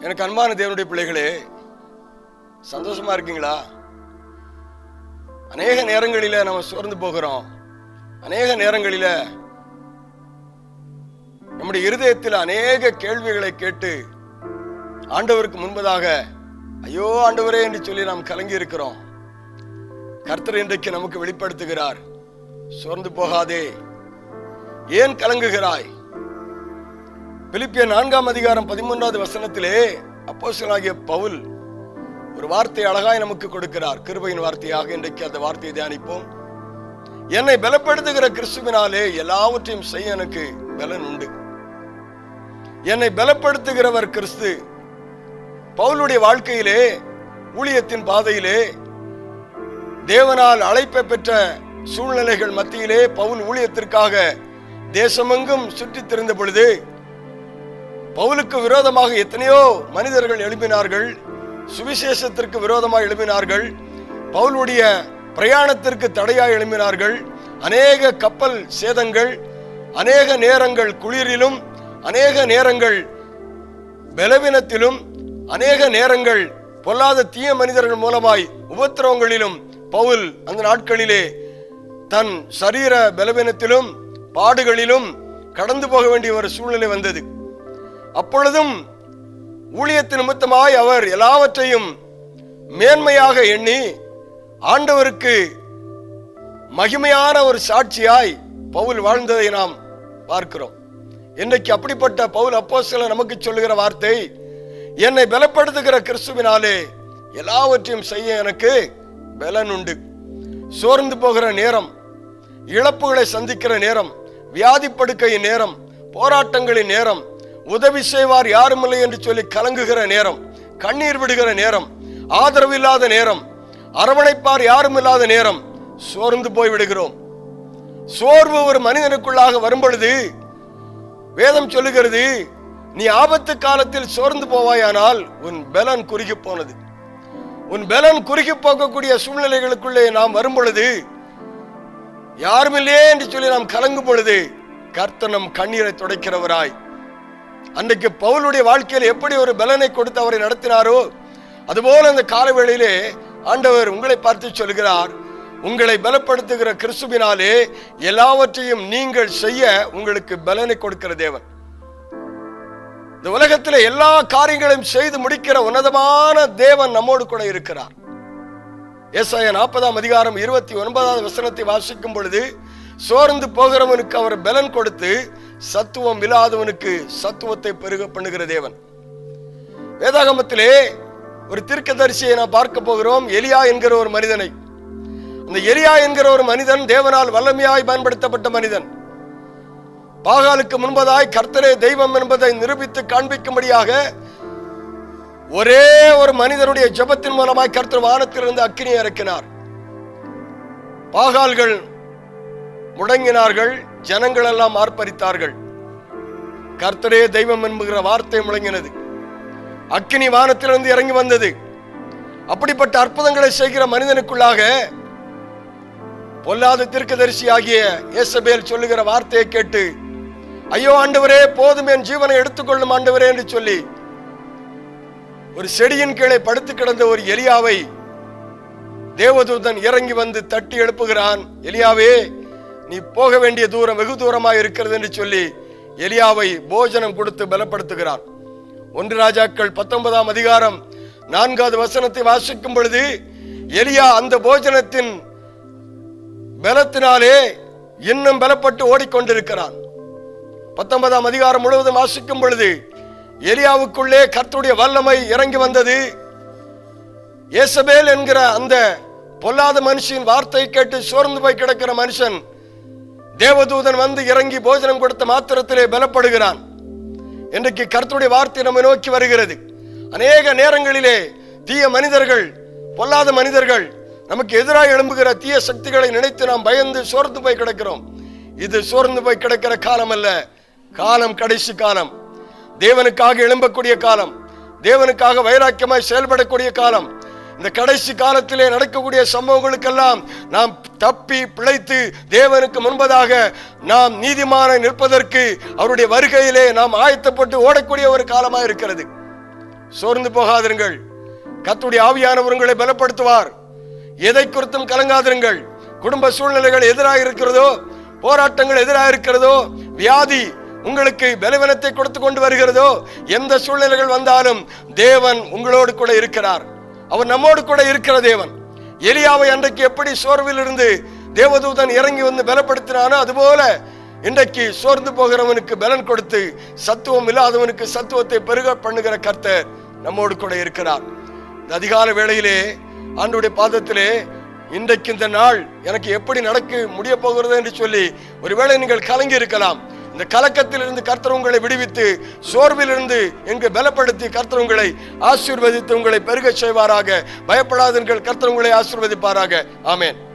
எனக்கு அன்பான தேவனுடைய பிள்ளைகளே சந்தோஷமா இருக்கீங்களா? அநேக நேரங்களில நம்ம சோர்ந்து போகிறோம். அநேக நேரங்களில நம்முடைய இருதயத்தில் அநேக கேள்விகளை கேட்டு ஆண்டவருக்கு முன்பதாக ஐயோ ஆண்டவரே என்று சொல்லி நாம் கலங்கி இருக்கிறோம். கர்த்தர் இன்றைக்கு நமக்கு வெளிப்படுத்துகிறார். சோர்ந்து போகாதே. ஏன் கலங்குகிறாய்? பிலிப்பிய நான்காம் அதிகாரம் பதிமூன்றாவது வசனத்திலே அப்போசனாகிய பவுல் ஒரு வார்த்தை அழகாய் நமக்கு கொடுக்கிறார். கிருபையின் வார்த்தையாக இன்றைக்கு அந்த வார்த்தையை தியானிப்போம். என்னை பலப்படுத்துகிற கிறிஸ்துவினாலே எல்லாவற்றையும் செய்ய எனக்கு பலன் உண்டு. என்னை பலப்படுத்துகிறவர் கிறிஸ்து பவுலுடைய வாழ்க்கையிலே ஊழியத்தின் பாதையிலே தேவனால் அழைப்பை பெற்ற சூழ்நிலைகள் மத்தியிலே பவுல் ஊழியத்திற்காக தேசமெங்கும் சுற்றித் திரிந்த பொழுது பவுலுக்கு விரோதமாக எத்தனையோ மனிதர்கள் எழுப்பினார்கள் சுவிசேஷத்திற்கு விரோதமாக எழுப்பினார்கள் பவுலுடைய பிரயாணத்திற்கு தடையாய் எழுப்பினார்கள். அநேக கப்பல் சேதங்கள் அநேக நேரங்கள் குளிரிலும் அநேக நேரங்கள் பலவீனத்திலும் அநேக நேரங்கள் பொல்லாத தீய மனிதர்கள் மூலமாய் உபத்திரவங்களிலும் பவுல் அந்த நாட்களிலே தன் சரீர பலவீனத்திலும் பாடுகளிலும் கடந்து போக வேண்டிய ஒரு சூழ்நிலை வந்தது. அப்பொழுதும் ஊழியத்து நிமித்தமாய் அவர் எல்லாவற்றையும் மேன்மையாக எண்ணி ஆண்டவருக்கு மகிமையான ஒரு சாட்சியாய் பவுல் வாழ்ந்ததை நாம் பார்க்கிறோம். இன்றைக்கு அப்படிப்பட்ட பவுல் அப்போஸ்தலன் நமக்கு சொல்லுகிற வார்த்தை என்னை பலப்படுத்துகிற கிறிஸ்துவினாலே எல்லாவற்றையும் செய்ய எனக்கு பலன் உண்டு. சோர்ந்து போகிற நேரம் இழப்புகளை சந்திக்கிற நேரம் வியாதி படுக்கையின் நேரம் போராட்டங்களின் நேரம் உதவி செய்வார் யாருமில்லை என்று சொல்லி கலங்குகிற நேரம் கண்ணீர் விடுகிற நேரம் ஆதரவு இல்லாத நேரம் அரவணைப்பார் யாரும் இல்லாத நேரம் சோர்ந்து போய் விடுகிறோம் சோர்வு ஒரு மனிதனுக்குள்ளாக வரும் பொழுது வேதம் சொல்லுகிறது நீ ஆபத்து காலத்தில் சோர்ந்து போவாயானால் உன் பலன் குறுகி போனது. உன் பலன் குறுகி போகக்கூடிய சூழ்நிலைகளுக்குள்ளே நாம் வரும் பொழுது யாருமில்லையே என்று சொல்லி நாம் கலங்கும் பொழுது கர்த்தனம் கண்ணீரை துடைக்கிறவராய். அன்றைக்கு பவுலுடைய வாழ்க்கையில் எப்படி ஒரு பலனை கொடுத்து அவரை நடத்தினாரோ அதுபோல அந்த காலவேளையிலே ஆண்டவர் உங்களை பார்த்து சொல்கிறார் உங்களை பலப்படுத்துகிற கிறிஸ்துவினாலே எல்லாவற்றையும் நீங்கள் செய்ய உங்களுக்கு பலனை கொடுக்கிற தேவன். இந்த உலகத்தில் எல்லா காரியங்களையும் செய்து முடிக்கிற உன்னதமான தேவன் நம்மோடு கூட இருக்கிறார். ஏசாய நாற்பதாம் அதிகாரம் இருபத்தி ஒன்பதாவது வசனத்தை வாசிக்கும் பொழுது சோர்ந்து போகிறவனுக்கு அவர் பலன் கொடுத்து சத்துவம் இல்லாதவனுக்கு சத்துவத்தை பெருக பண்ணுகிற தேவன். வேதாகமத்திலே ஒரு தீர்க்கதரிசியை நான் பார்க்க போகிறோம். எலியா என்கிற ஒரு மனிதனை. அந்த எலியா என்கிற ஒரு மனிதன் தேவனால் வல்லமையாய் பயன்படுத்தப்பட்ட மனிதன். பாகாலுக்கு முன்பதாய் கர்த்தரே தெய்வம் என்பதை நிரூபித்து காண்பிக்கும்படியாக ஒரே ஒரு மனிதனுடைய ஜெபத்தின் மூலமாய் கர்த்தர் வானத்திலிருந்து அக்கினியை இறக்கினார். பாகால்கள் முடங்கினார்கள் ஜனங்கள் எல்லாம் ஆர்ப்பரித்தார்கள். கர்த்தரே தெய்வம் என்கிற வார்த்தை முழங்கினது. அக்கினி வானத்திலிருந்து இறங்கி வந்தது. அப்படிப்பட்ட அற்புதங்களை செய்கிற மனிதனுக்குள்ளாக பொல்லாத தீர்க்கதரிசி ஆகிய இயேசபேல் சொல்லுகிற வார்த்தையை கேட்டு ஐயோ ஆண்டவரே போதும் என் ஜீவனை எடுத்துக்கொள்ளும் ஆண்டவரே என்று சொல்லி ஒரு செடியின் கீழே படுத்து கிடந்த ஒரு எலியாவை தேவதூதன் இறங்கி வந்து தட்டி எழுப்புகிறான். எலியாவே நீ போக வேண்டிய தூரம் வெகு தூரமாக இருக்கிறது என்று சொல்லி எலியாவை போஜனம் கொடுத்து பலப்படுத்துகிறார். ஒன்று ராஜாக்கள் பத்தொன்பதாம் அதிகாரம் நான்காவது வசனத்தை வாசிக்கும் பொழுது எலியா அந்த போஜனத்தின் பலத்தினாலே இன்னும் பலப்பட்டு ஓடிக்கொண்டிருக்கிறான். பத்தொன்பதாம் அதிகாரம் முழுவதும் வாசிக்கும் பொழுது எலியாவுக்குள்ளே கர்த்துடைய வல்லமை இறங்கி வந்தது. ஏசபேல் என்கிற அந்த பொல்லாத மனுஷின் வார்த்தை கேட்டு சோர்ந்து போய் கிடக்கிற மனுஷன் தேவதூதன் வந்து இறங்கி போஜனம் கொடுத்த மாத்திரத்திலே பலப்படுகிறான். இன்றைக்கு கருத்துடைய வார்த்தை நம்மை நோக்கி வருகிறது. அநேக நேரங்களிலே தீய மனிதர்கள் பொல்லாத மனிதர்கள் நமக்கு எதிராக எழும்புகிற தீய சக்திகளை நினைத்து நாம் பயந்து சோர்ந்து போய் கிடக்கிறோம். இது சோர்ந்து போய் கிடக்கிற காலம் அல்ல. காலம் கடைசி காலம். தேவனுக்காக எழும்பக்கூடிய காலம். தேவனுக்காக வைராக்கியமாய் செயல்படக்கூடிய காலம். இந்த கடைசி காலத்திலே நடக்கக்கூடிய சம்பவங்களுக்கெல்லாம் நாம் தப்பி பிழைத்து தேவனுக்கு முன்பதாக நாம் நீதிமான நிற்பதற்கு அவருடைய வருகையிலே நாம் ஆயத்தப்பட்டு ஓடக்கூடிய ஒரு காலமாக இருக்கிறது. சோர்ந்து போகாதிருங்கள். கத்துடைய ஆவியானவர் உங்களை பலப்படுத்துவார். எதை குறித்தும் கலங்காதிருங்கள். குடும்ப சூழ்நிலைகள் எதிராக இருக்கிறதோ போராட்டங்கள் எதிராக இருக்கிறதோ வியாதி உங்களுக்கு பலவீனத்தை கொடுத்து கொண்டு வருகிறதோ எந்த சூழ்நிலைகள் வந்தாலும் தேவன் உங்களோடு கூட இருக்கிறார். அவர் நம்மோடு கூட இருக்கிற தேவன். எலியாவை அன்றைக்கு எப்படி சோர்வில் இருந்து தேவதூதன் இறங்கி வந்து பலப்படுத்தினானோ அதுபோல இன்றைக்கு சோர்ந்து போகிறவனுக்கு பலன் கொடுத்து சத்துவம் இல்லாதவனுக்கு சத்துவத்தை பெருக பண்ணுகிற கர்த்தர் நம்மோடு கூட இருக்கிறார். இந்த அதிகால வேளையிலே ஆண்டுடைய பாதத்திலே இன்றைக்கு இந்த நாள் எனக்கு எப்படி நடக்க முடிய போகிறது என்று சொல்லி ஒருவேளை நீங்கள் கலங்கி இருக்கலாம். இந்த கலக்கத்திலிருந்து கர்த்தர் உங்களை விடுவித்து சோர்விலிருந்து எங்கு பலப்படுத்தி கர்த்தர் உங்களை ஆசீர்வதித்து உங்களை பெருகச் செய்வாராக. பயப்படாதீர்கள் கர்த்தர் உங்களை ஆசீர்வதிப்பாராக. ஆமேன்.